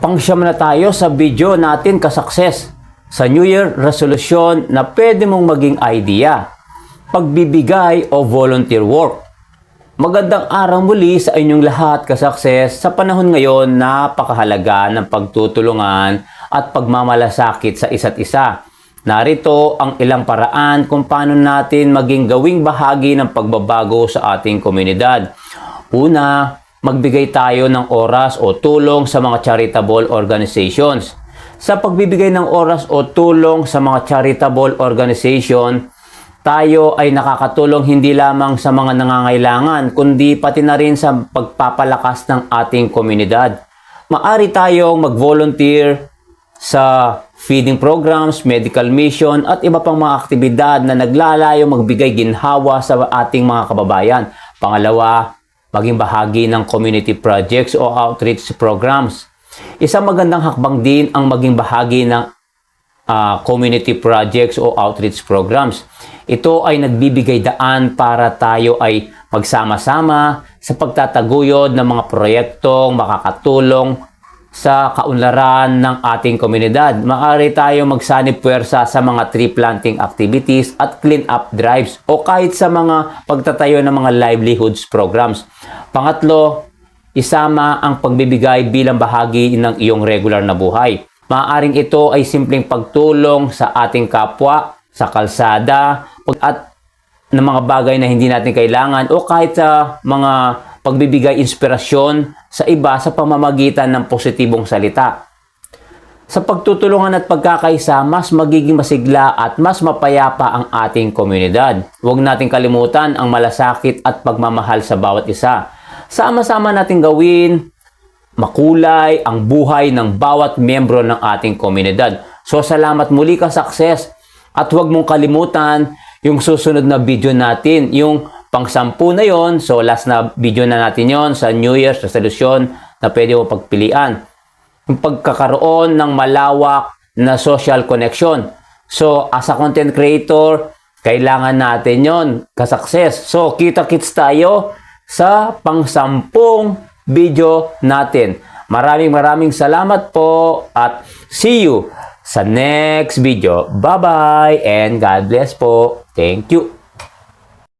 Pangsyam na tayo sa video natin kasukses sa New Year resolution na pwede mong maging idea. Pagbibigay o volunteer work. Magandang araw muli sa inyong lahat kasukses sa panahon ngayon napakahalaga ng pagtutulungan at pagmamalasakit sa isa't isa. Narito ang ilang paraan kung paano natin maging gawing bahagi ng pagbabago sa ating komunidad. Una, magbigay tayo ng oras o tulong sa mga charitable organizations. Sa pagbibigay ng oras o tulong sa mga charitable organization, tayo ay nakakatulong hindi lamang sa mga nangangailangan, kundi pati na rin sa pagpapalakas ng ating komunidad. Maari tayong mag-volunteer sa feeding programs, medical mission, at iba pang mga aktibidad na naglalayo magbigay ginhawa sa ating mga kababayan. Pangalawa, maging bahagi ng community projects o outreach programs. Isang magandang hakbang din ang maging bahagi ng uh, community projects o outreach programs. Ito ay nagbibigay daan para tayo ay magsama-sama sa pagtataguyod ng mga proyektong makakatulong sa kaunlaran ng ating komunidad. Maaari tayo magsanib puwersa sa mga tree planting activities at clean up drives o kahit sa mga pagtatayo ng mga livelihoods programs. Pangatlo, isama ang pagbibigay bilang bahagi ng iyong regular na buhay. Maaaring ito ay simpleng pagtulong sa ating kapwa, sa kalsada, at ng mga bagay na hindi natin kailangan o kahit sa mga pagbibigay inspirasyon sa iba sa pamamagitan ng positibong salita. Sa pagtutulungan at pagkakaisa, mas magiging masigla at mas mapayapa ang ating komunidad. Huwag nating kalimutan ang malasakit at pagmamahal sa bawat isa. Sama-sama natin gawin makulay ang buhay ng bawat miyembro ng ating komunidad. So salamat muli ka success at huwag mong kalimutan yung susunod na video natin, yung pang-sampu na yon. So last na video na natin yon sa New Year's resolution na pwede mo pagpilian. Yung pagkakaroon ng malawak na social connection. So as a content creator, kailangan natin yon ka-success. So kita-kits tayo sa pang-sampung video natin. Maraming maraming salamat po at see you sa next video. Bye-bye and God bless po. Thank you.